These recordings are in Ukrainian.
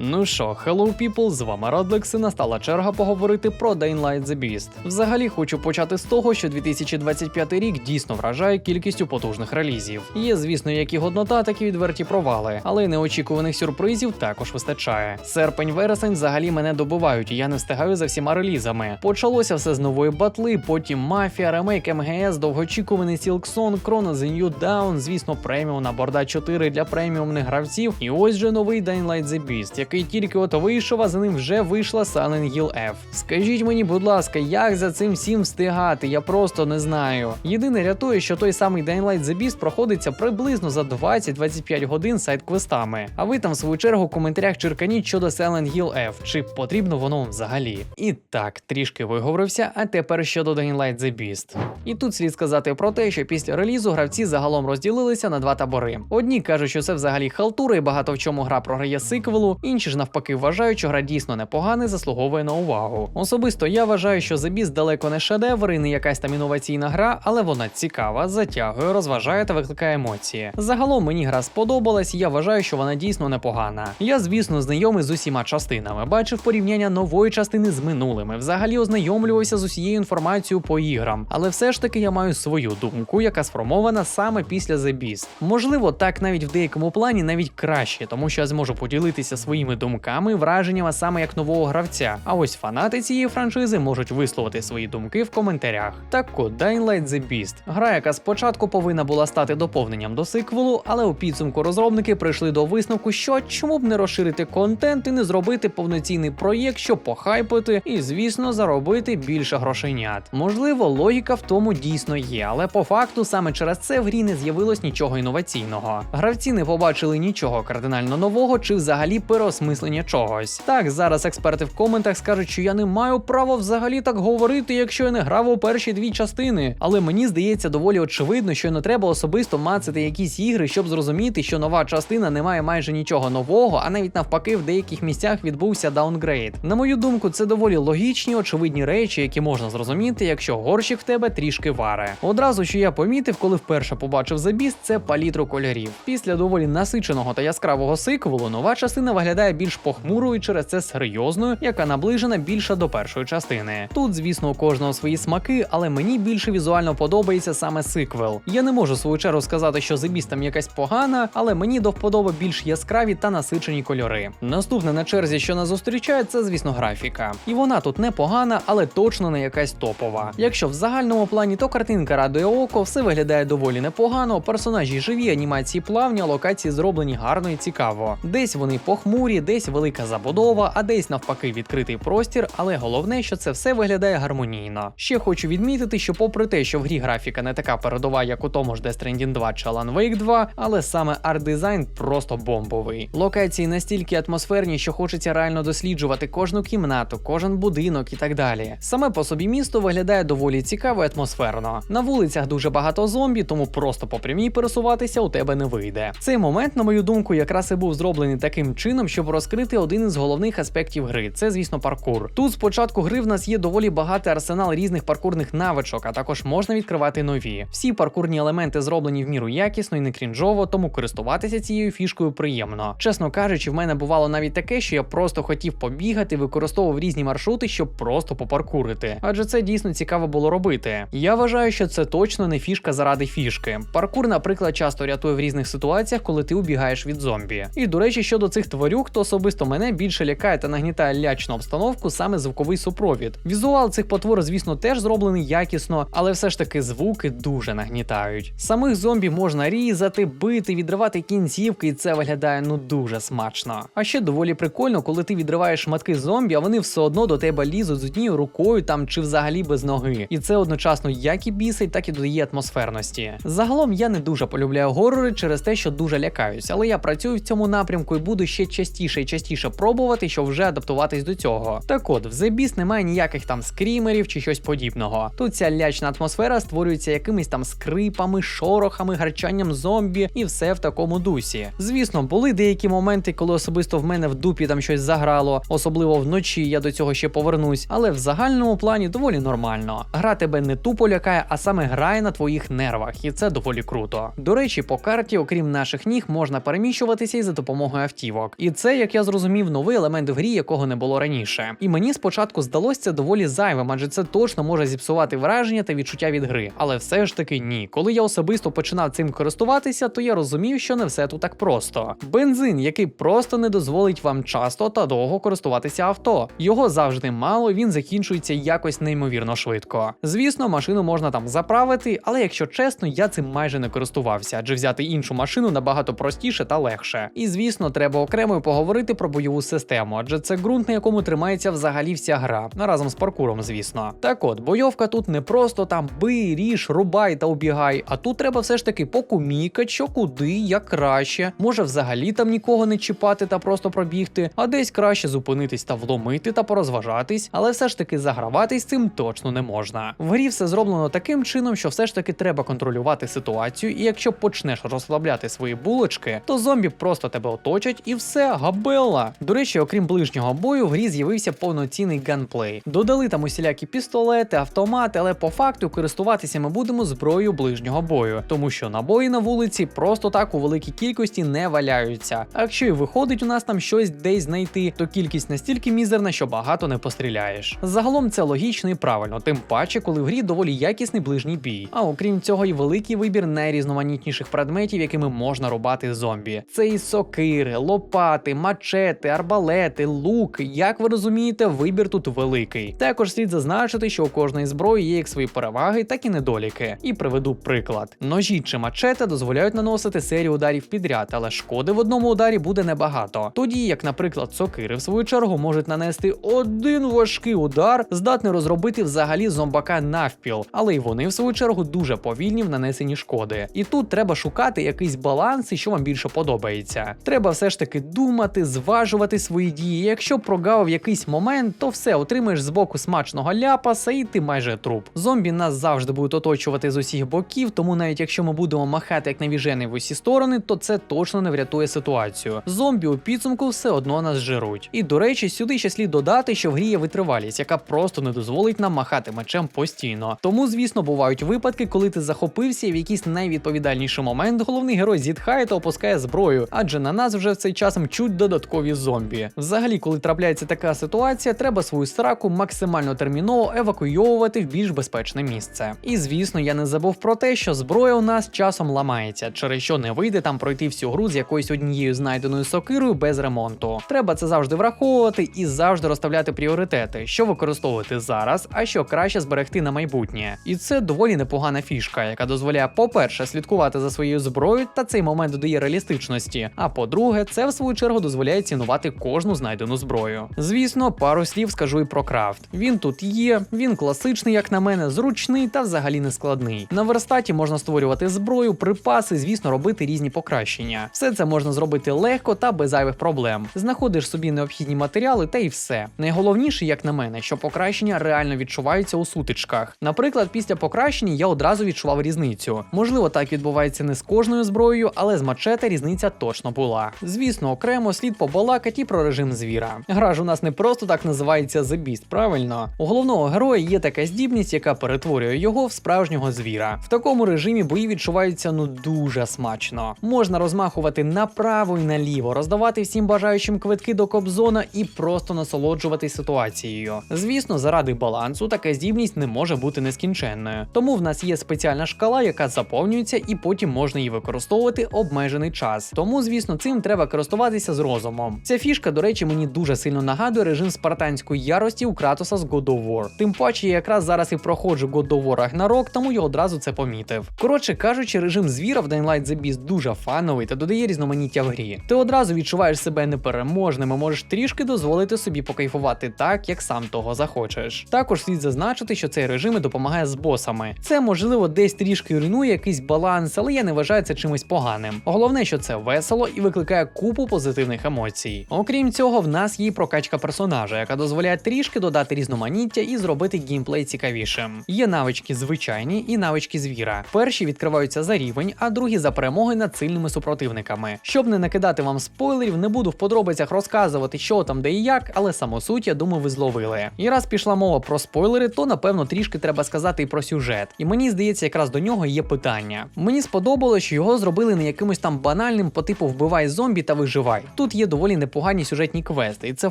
Ну що, hello people, з вами Радлекс і настала черга поговорити про Dying Light The Beast. Взагалі хочу почати з того, що 2025 рік дійсно вражає кількістю потужних релізів. Є, звісно, як і годнота, так і відверті провали, але неочікуваних сюрпризів також вистачає. Серпень вересень взагалі мене добивають, і я не встигаю за всіма релізами. Почалося все з нової батли, потім мафія, ремейк МГС, довгоочікуваний Silksong, Chrono The New Dawn, звісно, преміум на борда 4 для преміумних гравців. І ось же новий Dying Light The Beast, який тільки от вийшов, а за ним вже вийшла Silent Hill F. Скажіть мені, будь ласка, як за цим всім встигати? Я просто не знаю. Єдине рятує, що той самий Dying Light The Beast проходиться приблизно за 20-25 годин сайт-квестами. А ви там в свою чергу в коментарях черканіть щодо Silent Hill F, чи потрібно воно взагалі. І так, трішки виговорився, а тепер щодо Dying Light The Beast. І тут слід сказати про те, що після релізу гравці загалом розділилися на два табори. Одні кажуть, що це взагалі халтура і багато в чому гра програє сиквелу, інші ж навпаки вважають, що гра дійсно непогана і заслуговує на увагу. Особисто я вважаю, що The Beast далеко не шедевр і не якась там інноваційна гра, але вона цікава, затягує, розважає та викликає емоції. Загалом мені гра сподобалась, і я вважаю, що вона дійсно непогана. Я, звісно, знайомий з усіма частинами, бачив порівняння нової частини з минулими, взагалі ознайомлювався з усією інформацією по іграм, але все ж таки я маю свою думку, яка сформована саме після The Beast. Можливо, так навіть в деякому плані навіть краще, тому що я зможу поділитися своїми думками, враженнями саме як нового гравця. А ось фанати цієї франшизи можуть висловити свої думки в коментарях. Так от, Dying Light The Beast. Гра, яка спочатку повинна була стати доповненням до сиквелу, але у підсумку розробники прийшли до висновку, що чому б не розширити контент і не зробити повноцінний проєкт, щоб похайпити і, звісно, заробити більше грошенят. Можливо, логіка в тому дійсно є, але по факту саме через це в грі не з'явилось нічого інноваційного. Гравці не побачили нічого кардинально нового чи взагалі переосмислення чогось. Так, зараз експерти в коментах скажуть, що я не маю права взагалі так говорити, якщо я не грав у перші дві частини. Але мені здається доволі очевидно, що не треба особисто мацати якісь ігри, щоб зрозуміти, що нова частина не має майже нічого нового, а навіть навпаки, в деяких місцях відбувся даунгрейд. На мою думку, це доволі логічні, очевидні речі, які можна зрозуміти, якщо горщик в тебе трішки варе. Одразу що я помітив, коли вперше побачив Beast, це палітру кольорів. Після доволі насиченого та яскравого сиквелу нова частина виглядає більш похмурою через це серйозною, яка наближена більше до першої частини. Тут, звісно, у кожного свої смаки, але мені більше візуально подобається саме сиквел. Я не можу свою чергу сказати, що The Beast там якась погана, але мені до вподоби більш яскраві та насичені кольори. Наступне на черзі, що нас зустрічає, це, звісно, графіка. І вона тут непогана, але точно не якась топова. Якщо в загальному плані, то картинка радує око, все виглядає доволі непогано, персонажі живі, анімації плавні, а локації зроблені гарно і цікаво. Десь вони похмурі, десь велика забудова, а десь навпаки відкритий простір, але головне, що це все виглядає гармонійно. Ще хочу відмітити, що попри те, що в грі графіка не така передова, як у тому ж Death Stranding 2 чи Alan Wake 2, але саме арт-дизайн просто бомбовий. Локації настільки атмосферні, що хочеться реально досліджувати кожну кімнату, кожен будинок і так далі. Саме по собі місто виглядає доволі цікаво і атмосферно. На вулицях дуже багато зомбі, тому просто по прямій пересуватися у тебе не вийде. Цей момент, на мою думку, якраз і був зроблений таким чином, щоб розкрити один із головних аспектів гри. Це, звісно, паркур. Тут спочатку гри в нас є доволі багатий арсенал різних паркурних навичок, а також можна відкривати нові. Всі паркурні елементи зроблені в міру якісно і не крінжово, тому користуватися цією фішкою приємно. Чесно кажучи, в мене бувало навіть таке, що я просто хотів побігати, використовував різні маршрути, щоб просто попаркурити. Адже це дійсно цікаво було робити. Я вважаю, що це точно не фішка заради фішки. Паркур, наприклад, часто рятує в різних ситуаціях, коли ти убігаєш від зомбі. І до речі, щодо цих тварюк, то особисто мене більше лякає та нагнітає лячну обстановку саме звуковий супровід. Візуал цих потвор, звісно, теж зроблений якісно, але все ж таки звуки дуже нагнітають. Самих зомбі можна різати, бити, відривати кінцівки, і це виглядає ну дуже смачно. А ще доволі прикольно, коли ти відриваєш шматки зомбі, а вони все одно до тебе лізуть з однією рукою там чи взагалі без ноги. І це одночасно як і бісить, так і додає атмосферності. Загалом я не дуже полюбляю горори через те, що дуже лякаюсь, але я працюю в цьому напрямку і буду ще частіше і частіше пробувати, щоб вже адаптуватись до цього. Так от, в The Beast немає ніяких там скрімерів чи щось подібного. Тут ця лячна атмосфера створюється якимись там скрипами, шорохами, гарчанням зомбі і все в такому дусі. Звісно, були деякі моменти, коли особисто в мене в дупі там щось заграло, особливо вночі я до цього ще повернусь, але в загальному плані доволі нормально. Гра тебе не тупо лякає, а саме грає на твоїх нервах, і це доволі круто. До речі, по карті, окрім наших ніг, можна переміщуватися і за допомогою автівок. І це це, як я зрозумів, новий елемент в грі, якого не було раніше. І мені спочатку здалося доволі зайвим, адже це точно може зіпсувати враження та відчуття від гри. Але все ж таки ні. Коли я особисто починав цим користуватися, то я розумів, що не все тут так просто. Бензин, який просто не дозволить вам часто та довго користуватися авто. Його завжди мало, він закінчується якось неймовірно швидко. Звісно, машину можна там заправити, але якщо чесно, я цим майже не користувався, адже взяти іншу машину набагато простіше та легше. І звісно, треба окремо й поговорити про бойову систему, адже це ґрунт, на якому тримається взагалі вся гра, ну, разом з паркуром, звісно. Так от, бойовка тут не просто там бий, ріж, рубай та убігай, а тут треба все ж таки покумікати, що куди, як краще. Може взагалі там нікого не чіпати та просто пробігти, а десь краще зупинитись та вломити та порозважатись, але все ж таки заграватись цим точно не можна. В грі все зроблено таким чином, що все ж таки треба контролювати ситуацію, і якщо почнеш розслабляти свої булочки, то зомбі просто тебе оточать і все, габелла. До речі, окрім ближнього бою, в грі з'явився повноцінний ганплей. Додали там усілякі пістолети, автомати, але по факту користуватися ми будемо зброєю ближнього бою, тому що набої на вулиці просто так у великій кількості не валяються. А якщо і виходить у нас там щось десь знайти, то кількість настільки мізерна, що багато не постріляєш. Загалом це логічно і правильно, тим паче, коли в грі доволі якісний ближній бій. А окрім цього, і великий вибір найрізноманітніших предметів, якими можна рубати зомбі. Це і сокири, лопати, мачети, арбалети, лук. Як ви розумієте, вибір тут великий. Також слід зазначити, що у кожної зброї є як свої переваги, так і недоліки. І приведу приклад: ножі чи мачете дозволяють наносити серію ударів підряд, але шкоди в одному ударі буде небагато. Тоді, як, наприклад, сокири в свою чергу можуть нанести один важкий удар, здатний розробити взагалі зомбака навпіл, але й вони в свою чергу дуже повільні в нанесенні шкоди. І тут треба шукати якийсь баланс і що вам більше подобається. Треба все ж таки думати, зважувати свої дії. Якщо прогавив якийсь момент, то все отримаєш з боку смачного ляпаса, і ти майже труп. Зомбі нас завжди будуть оточувати з усіх боків, тому навіть якщо ми будемо махати як навіжений в усі сторони, то це точно не врятує ситуацію. Зомбі у підсумку все одно нас жируть. І до речі, сюди ще слід додати, що в грі є витривалість, яка просто не дозволить нам махати мечем постійно. Тому, звісно, бувають випадки, коли ти захопився і в якийсь найвідповідальніший момент головний герой зітхає та опускає зброю, адже на нас вже в цей час мчуть додаткові зомбі. Взагалі, коли трапляється така ситуація, треба свою сраку максимально терміново евакуйовувати в більш безпечне місце. І звісно, я не забув про те, що зброя у нас часом ламається, через що не вийде там пройти всю гру з якоюсь однією знайденою сокирою без ремонту. Треба це завжди враховувати і завжди розставляти пріоритети, що використовувати зараз, а що краще зберегти на майбутнє. І це доволі непогана фішка, яка дозволяє, по-перше, слідкувати за своєю зброєю, та цей момент додає реалістичності. А по-друге, це в свою чергу дозволяє цінувати кожну знайдену зброю. Звісно, пару слів скажу і про крафт. Він тут є, він класичний, як на мене, зручний та взагалі не складний. На верстаті можна створювати зброю, припаси, звісно, робити різні покращення. Все це можна зробити легко та без зайвих проблем. Знаходиш собі необхідні матеріали та й все. Найголовніше, як на мене, що покращення реально відчуваються у сутичках. Наприклад, після покращення я одразу відчував різницю. Можливо, так відбувається не з кожною зброєю, але з мачете різниця точно була. Звісно, окремо слід побалакати про режим звіра. Гра ж у нас не просто так називається The Beast, правильно? У головного героя є така здібність, яка перетворює його в справжнього звіра. В такому режимі бої відчуваються ну дуже смачно. Можна розмахувати направо і наліво, роздавати всім бажаючим квитки до кобзона і просто насолоджуватись ситуацією. Звісно, заради балансу така здібність не може бути нескінченною. Тому в нас є спеціальна шкала, яка заповнюється, і потім можна її використовувати обмежений час. Тому, звісно, цим треба користуватися з розумом. Ця фішка, до речі, мені дуже сильно нагадує режим спартанської ярості у Кратоса з God of War. Тим паче, я якраз зараз і проходжу God of War Ragnarok, тому я одразу це помітив. Коротше кажучи, режим звіра в Dying Light The Beast дуже фановий та додає різноманіття в грі. Ти одразу відчуваєш себе непереможним і можеш трішки дозволити собі покайфувати так, як сам того захочеш. Також слід зазначити, що цей режим і допомагає з босами. Це можливо десь трішки руйнує якийсь баланс, але я не вважаю це чимось поганим. Головне, що це весело і викликає купу позитивних емоцій. Окрім цього, в нас є прокачка персонажа, яка дозволяє трішки додати різноманіття і зробити геймплей цікавішим. Є навички звичайні і навички звіра. Перші відкриваються за рівень, а другі за перемоги над сильними супротивниками. Щоб не накидати вам спойлерів, не буду в подробицях розказувати, що там де і як, але саму суть, я думаю, ви зловили. І раз пішла мова про спойлери, то напевно трішки треба сказати і про сюжет. І мені здається, якраз до нього є питання. Мені сподобалось, що його зробили не якимось там банальним по типу вбивай зомбі та виживай. Тут є доволі непогані сюжетні квести, і це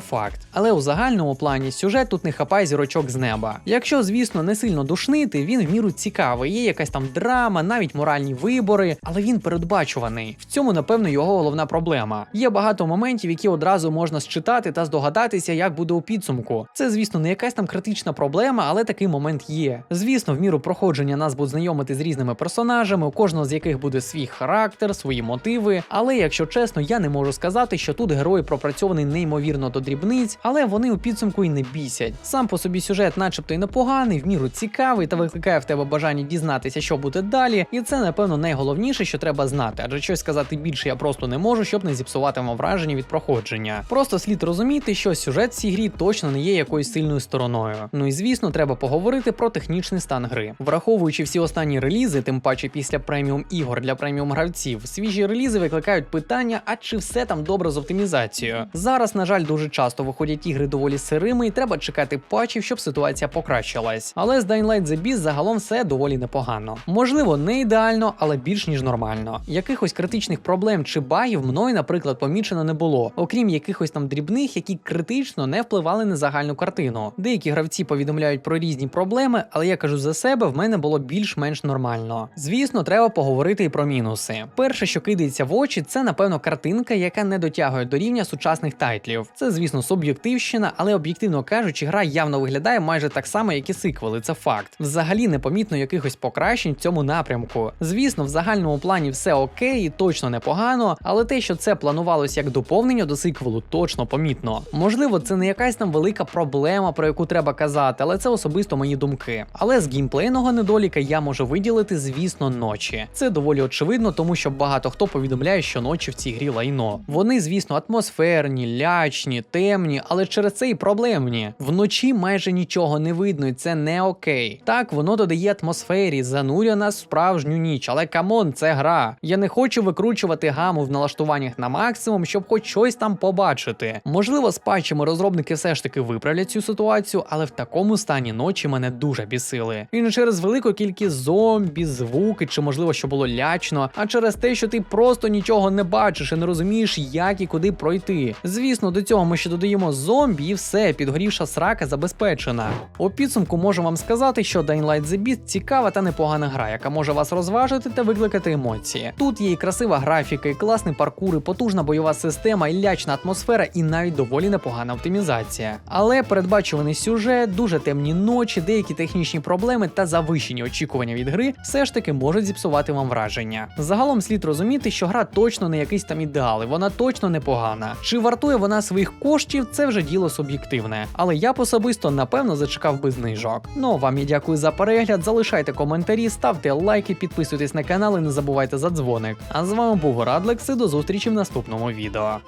факт. Але у загальному плані сюжет тут не хапає зірочок з неба. Якщо, звісно, не сильно душнити, він в міру цікавий. Є якась там драма, навіть моральні вибори, але він передбачуваний. В цьому, напевно, його головна проблема. Є багато моментів, які одразу можна считати та здогадатися, як буде у підсумку. Це, звісно, не якась там критична проблема, але такий момент є. Звісно, в міру проходження нас будуть знайомити з різними персонажами, у кожного з яких буде свій характер, свої мотиви. Але якщо чесно, я не можу сказати, що тут герої пропрацьовані неймовірно до дрібниць, але вони у підсумку і не бісять. Сам по собі сюжет, начебто, і непоганий, в міру цікавий та викликає в тебе бажання дізнатися, що буде далі. І це, напевно, найголовніше, що треба знати, адже щось сказати більше я просто не можу, щоб не зіпсувати вам враження від проходження. Просто слід розуміти, що сюжет в цій грі точно не є якоюсь сильною стороною. Ну і звісно, треба поговорити про технічний стан гри. Враховуючи всі останні релізи, тим паче після преміум ігор для преміум гравців, свіжі релізи викликають питання, а чи все там добре з оптимізацією. Зараз, на жаль, дуже часто виходять ігри доволі сирими, і треба чекати патчів, щоб ситуація покращилась. Але з Dying Light The Beast загалом все доволі непогано. Можливо, не ідеально, але більш ніж нормально. Якихось критичних проблем чи багів мною, наприклад, помічено не було, окрім якихось там дрібних, які критично не впливали на загальну картину. Деякі гравці повідомляють про різні проблеми, але я кажу за себе, в мене було більш-менш нормально. Звісно, треба поговорити і про мінуси. Перше, що кидається в очі, це напевно картинка, яка не дотягує до рівня сучасних тайтлів. Це, звісно, суб'єктивщина, але об'єктивно кажучи, гра явно виглядає майже так само, як і сиквели. Це факт. Взагалі непомітно якихось покращень в цьому напрямку. Звісно, в загальному плані все окей, і точно непогано, але те, що це планувалось як доповнення до сиквелу, точно помітно. Можливо, це не якась там велика проблема, про яку треба казати, але це особисто мої думки. Але з геймплейного недоліка я можу виділити, звісно, ночі. Це доволі очевидно, тому що багато хто повідомляє, що ночі в цій грі лайно. Вони, звісно, атмосферні, лячні, темні, але через це і проблемні. Вночі майже нічого не видно, і це не окей. Так, воно додає атмосфері, занурює нас в справжню ніч, але камон, це гра. Я не хочу викручувати гаму в налаштуваннях на максимум, щоб хоч щось там побачити. Можливо, з патчами розробники все ж таки виправлять цю ситуацію, але в такому стані ночі мене дуже бісили. Не через велику кількість зомбі, звуки чи можливо, що було лячно, а через те, що ти просто нічого не бачиш і не розумієш, як і куди пройти. Звісно, до цього ми ще додаємо зомбі, і все, підгорівша срака забезпечена. У підсумку можу вам сказати, що Dying Light The Beast цікава та непогана гра, яка може вас розважити та викликати емоції. Тут є і красива графіка, і класний паркур, і потужна бойова система, і лячна атмосфера, і навіть доволі непогана оптимізація. Але передбачуваний сюжет, дуже темні ночі, деякі технічні проблеми та завищені очікування від гри все ж таки можуть зіпсувати вам враження. Загалом слід розуміти, що гра точно не якийсь там ідеал, і вона точно непогана. Чи вартує вона своїх коштів, це вже діло суб'єктивне. Але я б особисто напевно зачекав би знижок. Ну вам я дякую за перегляд. Залишайте коментарі, ставте лайки, підписуйтесь на канал і не забувайте за дзвоник. А з вами був Радлекс і до зустрічі в наступному відео.